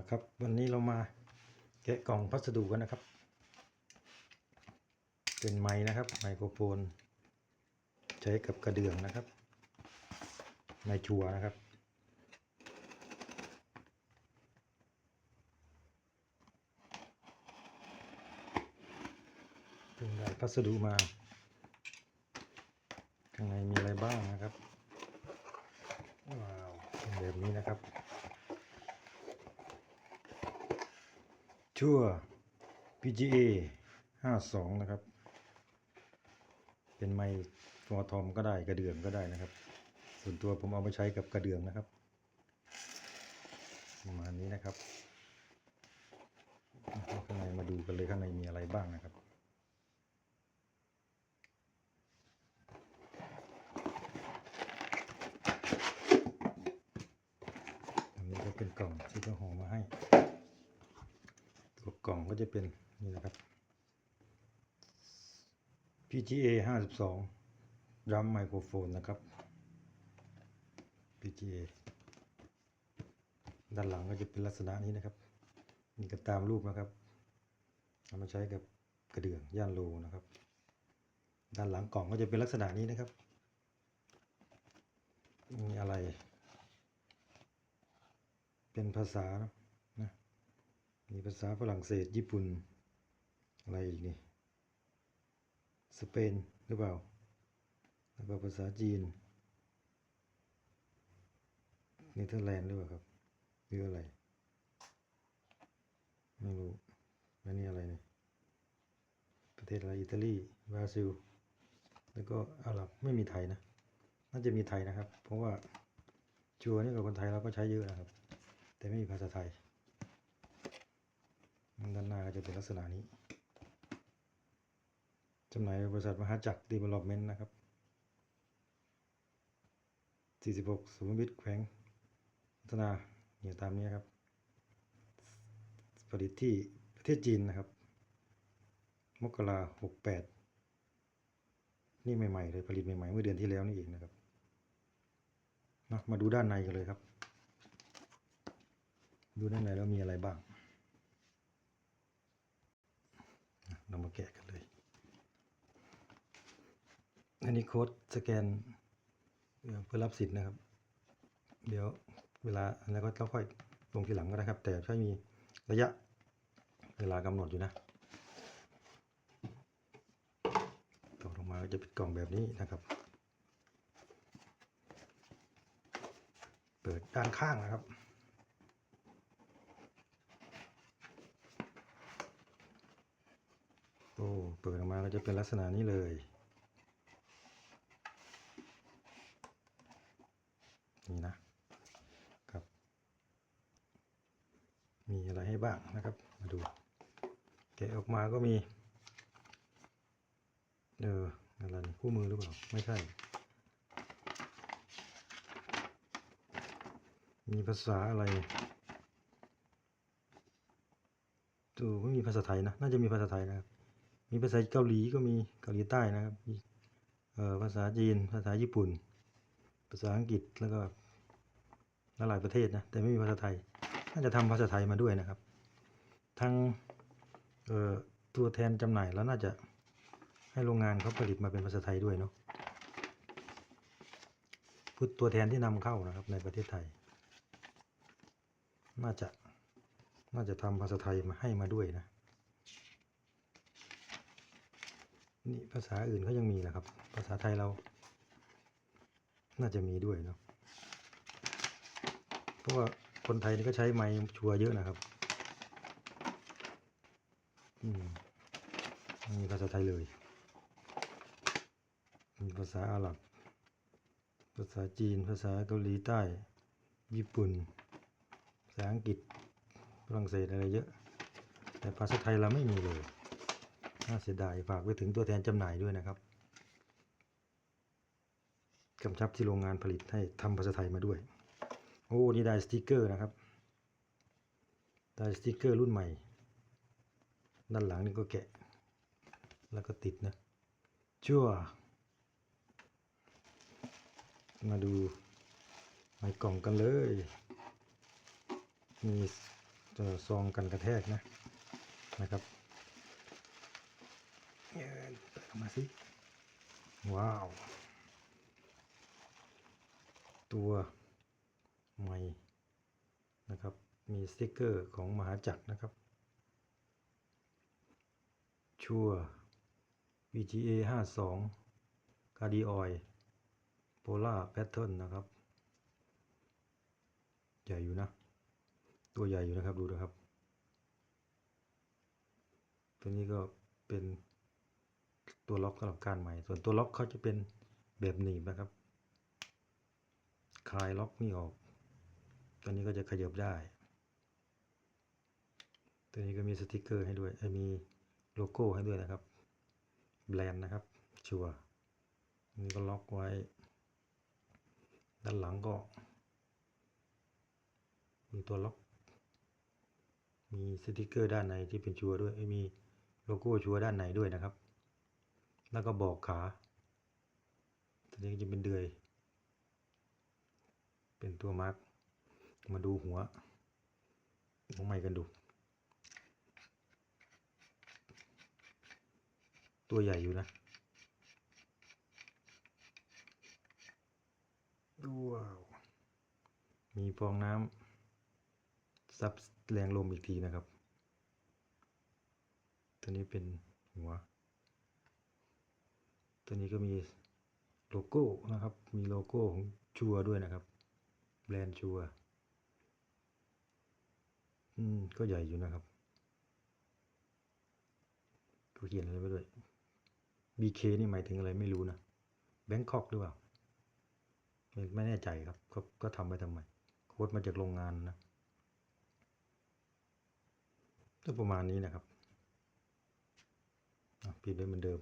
นะครับ วันนี้เรามาแกะกล่องพัสดุกันนะครับ เป็นไม้นะครับ ไมโครโฟน ใช้กับกระเดื่องนะครับไมชัวนะครับเพิ่งได้พัสดุมา ข้างในมีอะไรบ้างนะครับ ว้าวเป็นแบบนี้นะครับ ชั่ว PGA 52 นะครับ เป็นไมค์ฟอทอมก็ได้กระเดื่องก็ได้นะครับ ส่วนตัวผมเอาไปใช้กับกระเดื่องนะครับประมาณนี้นะครับข้างในมาดูกันเลยข้างในมีอะไรบ้างนะครับอันนี้ก็เป็นกล่องที่เขาห่อมาให้ ตัวกล่องก็จะเป็นนี่นะครับ PGA 52ดรัมไมโครโฟนนะครับ PGA ด้านหลังก็จะเป็นลักษณะนี้นะครับ นี่ก็ตามรูปนะครับเอามาใช้กับกระเดื่องย่านโลนะครับ ด้านหลังกล่องก็จะเป็นลักษณะนี้นะครับมีอะไร เป็นภาษานะ มีภาษาฝรั่งเศสญี่ปุ่น อะไรอีกนี่ สเปนหรือเปล่า แล้วก็ภาษาจีนเนเธอร์แลนด์หรือเปล่าครับหรืออะไร ไม่รู้แล้วนี่อะไรเนี่ยประเทศอะไรอิตาลีบราซิล แล้วก็อาหรับไม่มีไทยนะ น่าจะมีไทยนะครับ เพราะว่าชัวร์นี่กับคนไทยเราก็ใช้เยอะนะครับ แต่ไม่มีภาษาไทย ด้านหน้าก็จะเป็นลักษณะนี้จำหน่ายโดยบริษัทมหาจักรดีเวล็อปเมนต์นะครับ 46สุขุมวิทแขวงพัฒนาเนี่ยตามนี้ครับ ผลิตที่ประเทศจีนนะครับ มกราหกแปดนี่ใหม่ๆเลยผลิตใหม่ๆเมื่อเดือนที่แล้วนี่เองนะครับนะมาดูด้านในกันเลยครับ ดูด้านในแล้วมีอะไรบ้าง เรา มาแกะกันเลย อันนี้โค้ดสแกนเพื่อรับสิทธิ์นะครับ เดี๋ยวเวลาแล้วก็เราค่อยลงทีหลังก็ได้ครับ แต่ใช้มีระยะเวลากำหนดอยู่นะต่อลงมาก็จะป็นกล่องแบบนี้นะครับ เปิดด้านข้างนะครับ โอ้เปิดออกมาก็จะเป็นลักษณะนี้เลยนี่นะครับ มีอะไรให้บ้างนะครับ มาดูแกะออกมาก็มีเอออะไรคู่มือหรือเปล่า ไม่ใช่ มีภาษาอะไรดูไม่มีภาษาไทยนะ น่าจะมีภาษาไทยนะครับ มีภาษาเกาหลีก็มีเกาหลีใต้นะครับมีภาษาจีน ภาษาญี่ปุ่น ภาษาอังกฤษแล้วก็หลายประเทศนะแต่ไม่มีภาษาไทยน่าจะทำภาษาไทยมาด้วยนะครับทางตัวแทนจำหน่ายแล้วน่าจะให้โรงงานเขาผลิตมาเป็นภาษาไทยด้วยเนาะพูดตัวแทนที่นำเข้านะครับในประเทศไทย น่าจะน่าจะทำภาษาไทยมาให้มาด้วยนะ นี่ภาษาอื่นเขายังมีนะครับ ภาษาไทยเรา น่าจะมีด้วยเนาะเพราะว่าคนไทยนี่ก็ใช้ไม้ชัวเยอะนะครับอืมไม่มีภาษาไทยเลย มีภาษาอาหรับ ภาษาจีน ภาษาเกาหลีใต้ ญี่ปุ่น ภาษาอังกฤษ ฝรั่งเศสอะไรเยอะ แต่ภาษาไทยเราไม่มีเลย น่าเสียดายฝากไปถึงตัวแทนจำหน่ายด้วยนะครับกำชับที่โรงงานผลิตให้ทำภาษาไทยมาด้วย โอ้นี่ได้สติกเกอร์นะครับ ได้สติกเกอร์รุ่นใหม่ ด้านหลังนี่ก็แกะ แล้วก็ติดนะชั่ว มาดูในกล่องกันเลย มีซองกันกระแทกนะนะครับ เปิดออกมาสิว้าว ตัวใหม่นะครับ มีสติกเกอร์ของมหาจักรนะครับ ชัว VGA 52คาร์ดีออยโพล่าแพทเทิร์นนะครับ ใหญ่อยู่นะ ตัวใหญ่อยู่นะครับดูนะครับ ตัวนี้ก็เป็น ตัวล็อกสำหรับการใหม่ ส่วนตัวล็อกเขาจะเป็นแบบหนีบนะครับ คลายล็อกนี่ออก ตัวนี้ก็จะขยับได้ ตัวนี้ก็มีสติกเกอร์ให้ด้วย มีโลโก้ให้ด้วยนะครับ แบรนด์นะครับ ชัวร์อันนี้ก็ล็อกไว้ ด้านหลังก็ มีตัวล็อก มีสติกเกอร์ด้านในที่เป็นชัวร์ด้วยเอ้ยมีโลโก้ชัวร์ด้านในด้วยนะครับ แล้วก็บอกขาตัวนี้ก็จะเป็นเดือย เป็นตัวมาร์กมาดูหัวหัวใหม่กันดู ตัวใหญ่อยู่นะว้าว มีฟองน้ำซับแรงลมอีกทีนะครับ ตัวนี้เป็นหัว ตัวนี้ก็มีโลโก้นะครับ มีโลโก้ของชัวร์ด้วยนะครับ แบรนด์ชัวร์อืม ก็ใหญ่อยู่นะครับเขาเขียนอะไรไว้ด้วย BK นี่หมายถึงอะไรไม่รู้นะแบงคอกหรือเปล่าไม่ไม่แน่ใจครับ ก็ก็ทำไปทำไมโค้ดมาจากโรงงานนะก็ประมาณนี้นะครับปิดไว้เหมือนเดิม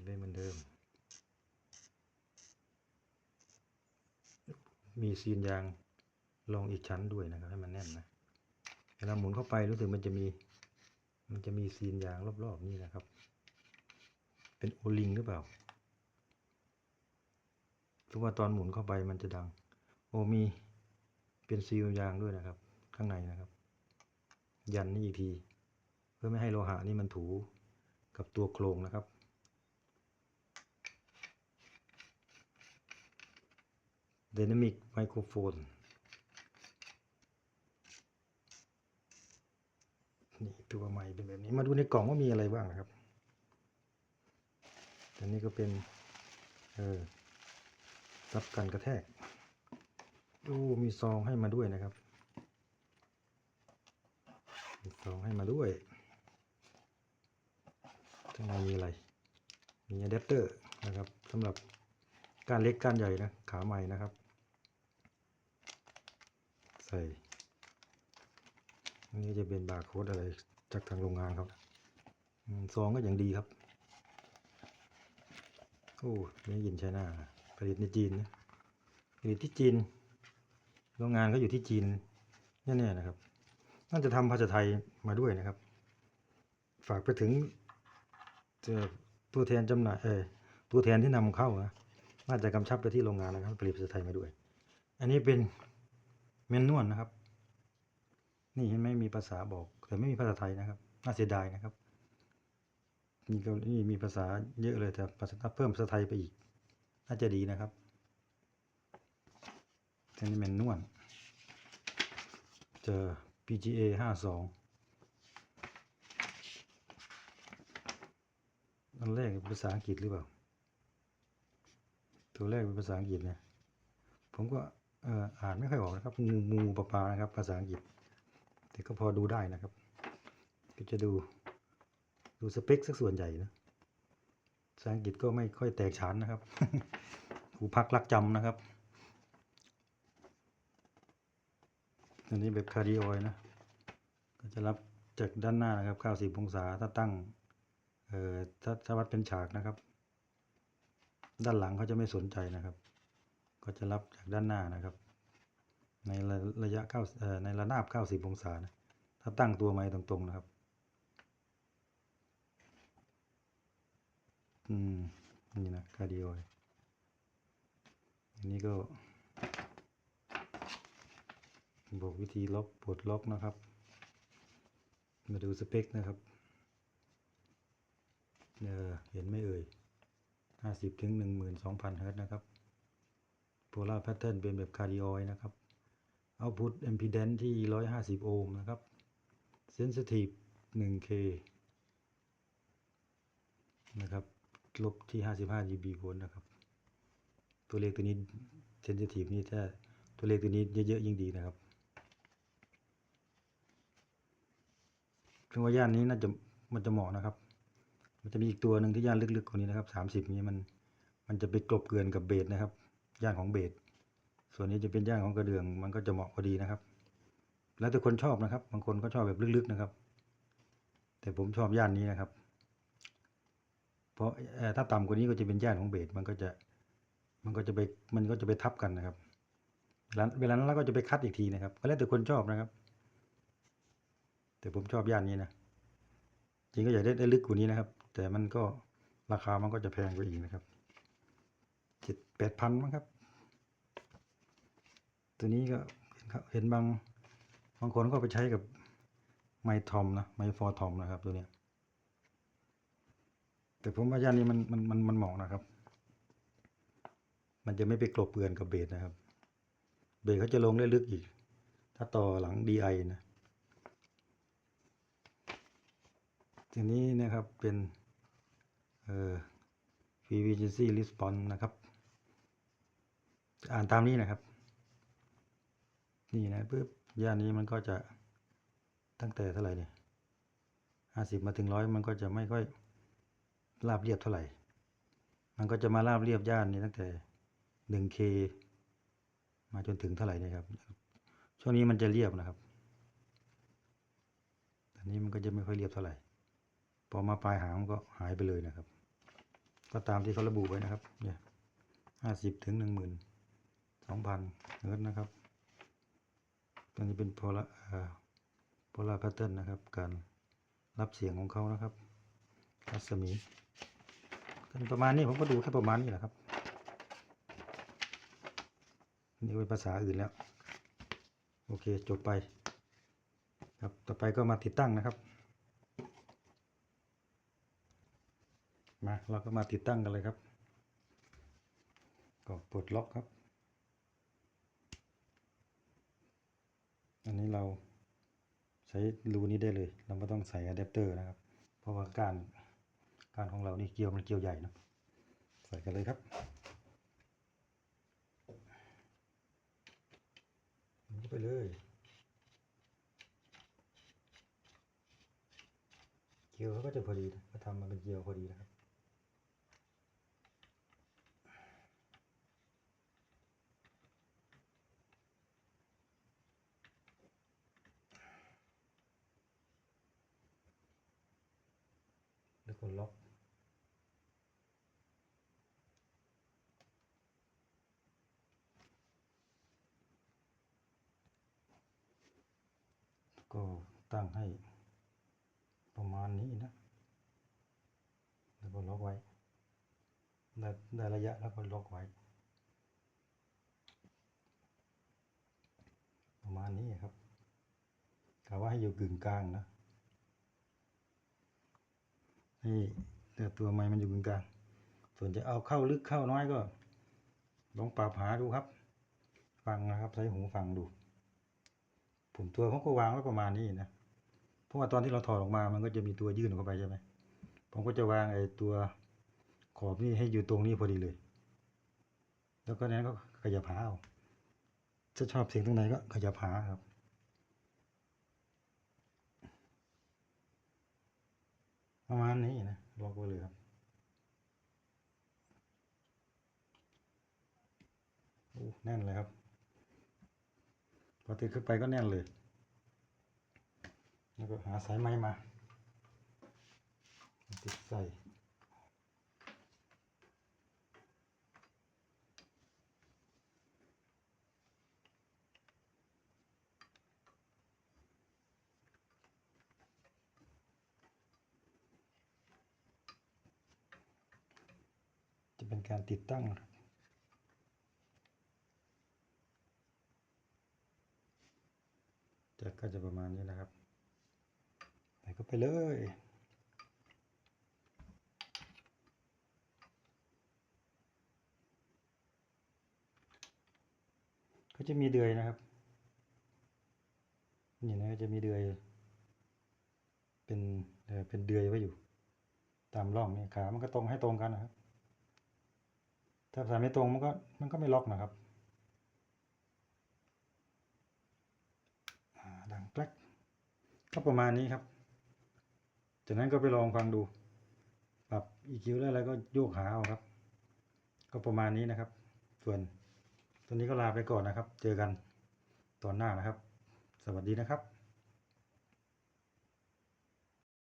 ปิดไว้เหมือนเดิม มีซีนยางรองอีกชั้นด้วยนะครับ ให้มันแน่นนะเวลาหมุนเข้าไปรู้สึกมันจะมี มันจะมีซีนยางรอบๆนี่นะครับ เป็นโอลิงหรือเปล่าหรือว่าตอนหมุนเข้าไปมันจะดัง โอมีเป็นซีลยางด้วยนะครับ ข้างในนะครับ ยันนี่อีกที เพื่อไม่ให้โลหะนี่มันถูกับตัวโครงนะครับ Dynamic Microphone นี่ตัวใหม่เป็นแบบนี้ มาดูในกล่องว่ามีอะไรบ้างนะครับอันนี้ก็เป็นเออรับกันกระแทก ดูมีซองให้มาด้วยนะครับ มีซองให้มาด้วยข้างในมีอะไร มีอะแดปเตอร์นะครับสำหรับการเล็กการใหญ่นะ ขาใหม่นะครับ ใส่นนี้จะเป็นบาร์โค้ดอะไรจากทางโรงงานครับซองก็อย่างดีครับโอ้ไม่ยินใช่หน้าผลิตในจีนนะผลิตที่จีน โรงงานก็อยู่ที่จีนแน่ๆนะครับ น่าจะทำภาษาไทยมาด้วยนะครับ ฝากไปถึงเออตัวแทนจำหน่ายเออตัวแทนที่นำเข้านะน่าจะกำชับไปที่โรงงานนะครับผลิตภาษาไทยมาด้วย อันนี้เป็น เมนนวลนะครับ นี่เห็นไหมมีภาษาบอก แต่ไม่มีภาษาไทยนะครับ น่าเสียดายนะครับนี่ก็นี่มีภาษาเยอะเลยแต่ภาษาเพิ่มภาษาไทยไปอีก น่าจะดีนะครับอันนี้เป็นนวลเจอ PGA ห้าสองอันแรกเป็นภาษาอังกฤษหรือเปล่า ตัวแรกเป็นภาษาอังกฤษเนี่ยผมก็ อ่อานไม่ค่อยออกนะครับงูงูปลาปลานะครับ ภาษาอังกฤษ แต่ก็พอดูได้นะครับ ก็จะดูดูสเปคสักส่วนใหญ่นะภาษาอังกฤษก็ไม่ค่อยแตกฉานนะครับครูพักรักจำนะครับอันนี้แบบคาร์ดิโอยนะ ก็จะรับจากด้านหน้านะครับ 90 องศา ถ้าตั้ง เอ่อ ถ้าถ้าวัดเป็นฉากนะครับ ด้านหลังเขาจะไม่สนใจนะครับ ก็จะรับจากด้านหน้านะครับ ในระระยะ9เอ่อในระนาบ 90 องศานะถ้าตั้งตัวไม้ตรงๆนะครับอืมนี่นะคาร์ดิโออันนี้ก็บอกวิธีล็อกปลดล็อกนะครับ มาดูสเปคนะครับเออเห็นไม่เอ่ยห้าสิบถึงหนึ่งหมื่นสองพันเฮิร์ตนะครับ โพลาร์แพทเทิร์นเป็นแบบคาร์ดิออยนะครับเอาพุท impedance ที่ร้อยห้าสิบโอห์มนะครับ sensitive หนึ่ง k นะครับลบที่ห้าสิบห้า dB โวลต์นะครับ ตัวเลขตัวนี้ sensitive นี่ถ้าตัวเลขตัวนี้เยอะๆยิ่งดีนะครับเครื่องว่าย่านนี้น่าจะมันจะเหมาะนะครับ มันจะมีอีกตัวหนึ่งที่ย่านลึกๆกว่านี้นะครับสามสิบนี้มันมันจะไปกลบเกลื่อนกับเบสนะครับ ย่านของเบสส่วนนี้จะเป็นย่านของกระเดื่อง มันก็จะเหมาะพอดีนะครับ แล้วแต่คนชอบนะครับ บางคนก็ชอบแบบลึกๆนะครับ แต่ผมชอบย่านนี้นะครับ เพราะถ้าต่ำกว่านี้ก็จะเป็นย่านของเบสมันก็จะมันก็จะไปมันก็จะไปทับกันนะครับเวลาเวลานั้นเราก็จะไปคัดอีกทีนะครับก็แล้วแต่คนชอบนะครับ แต่ผมชอบย่านนี้นะจริงก็อยากได้ได้ลึกกว่านี้นะครับ แต่มันก็ราคามันก็จะแพงกว่าอีกนะครับเจ็ดแปดพันมั้งครับ ตัวนี้ก็เห็นครับเห็นบางบางคนก็ไปใช้กับไมทอมนะไมฟอร์ทอมนะครับตัวเนี้ยแต่ผมว่าย่านนี้มันมันมันมันเหมาะนะครับ มันจะไม่ไปกลบเกลื่อนกับเบสนะครับ เบสเขาจะลงได้ลึกอีก ถ้าต่อหลัง DI นะทีนี้นะครับเป็นเอ่อ frequency response นะครับ อ่านตามนี้นะครับ นี่นะปึ๊บย่านนี้มันก็จะตั้งแต่เท่าไหร่เนี่ยห้าสิบมาถึงร้อยมันก็จะไม่ค่อยราบเรียบเท่าไหร่ มันก็จะมาราบเรียบย่านนี้ตั้งแต่หนึ่งเคมาจนถึงเท่าไหร่นะครับ ช่วงนี้มันจะเรียบนะครับอันนี้มันก็จะไม่ค่อยเรียบเท่าไหร่ พอมาปลายหางมันก็หายไปเลยนะครับ ก็ตามที่เขาระบุไว้นะครับ เนี่ยห้าสิบถึงหนึ่งหมื่นสองพันเฮิร์ตนะครับ ตัวนี้เป็นโพลาโพลาร์แพทเทิร์นนะครับ การรับเสียงของเขานะครับ รัศมีกันประมาณนี้ผมก็ดูแค่ประมาณนี้แหละครับ นี่เป็นภาษาอื่นแล้ว โอเคจบไป ครับต่อไปก็มาติดตั้งนะครับ มาเราก็มาติดตั้งกันเลยครับ ก็ปลดล็อกครับ อันนี้เรา ใช้รูนี้ได้เลย เราไม่ต้องใส่อะแดปเตอร์นะครับ เพราะว่าการการของเรานี่เกลียวมันเกลียวใหญ่นะใส่กันเลยครับมันก็ไปเลย เกลียวเขาก็จะพอดีนะเขาทำมาเป็นเกลียวพอดีนะครับ ก็ล็อกก็ตั้งให้ประมาณนี้นะ แล้วก็ล็อกไว้ได้ได้ระยะแล้วก็ล็อกไว้ ประมาณนี้ครับกะว่าให้อยู่กึ่งกลางนะ นี่แต่ตัวไม้มันอยู่กึ่งกลางส่วนจะเอาเข้าลึกเข้าน้อยก็ลองปรับหาดูครับ ฟังนะครับใช้หูฟังดูผมตัวเขาก็วางไว้ประมาณนี้นะเพราะว่าตอนที่เราถอดออกมามันก็จะมีตัวยื่นออกเข้าไปใช่ไหมผมก็จะวางไอ้ตัวขอบนี่ให้อยู่ตรงนี้พอดีเลย แล้วก็นั้นก็ขยับหาเอาถ้าชอบเสียงตรงไหนก็ขยับหาครับ ประมาณนี้นะล็อกไว้เลยครับโอ้แน่นเลยครับ พอติดขึ้นไปก็แน่นเลย แล้วก็หาสายไม้มาติดใส่ การติดตั้งครับจะก็จะประมาณนี้นะครับใส่เข้าไปเลยก็จะมีเดือยนะครับ นี่นะจะมีเดือยเป็นเอ่อเป็นเดือยไว้อยู่ ตามร่องนี่ขา มันก็ตรงให้ตรงกันนะครับ ถ้าใส่ไม่ตรงมันก็มันก็ไม่ล็อกนะครับดังแกลกก็ประมาณนี้ครับ จากนั้นก็ไปลองฟังดูปรับ EQ แล้วอะไรก็โยกขาเอาครับ ก็ประมาณนี้นะครับ ส่วนตอนนี้ก็ลาไปก่อนนะครับ เจอกันตอนหน้านะครับ สวัสดีนะครับ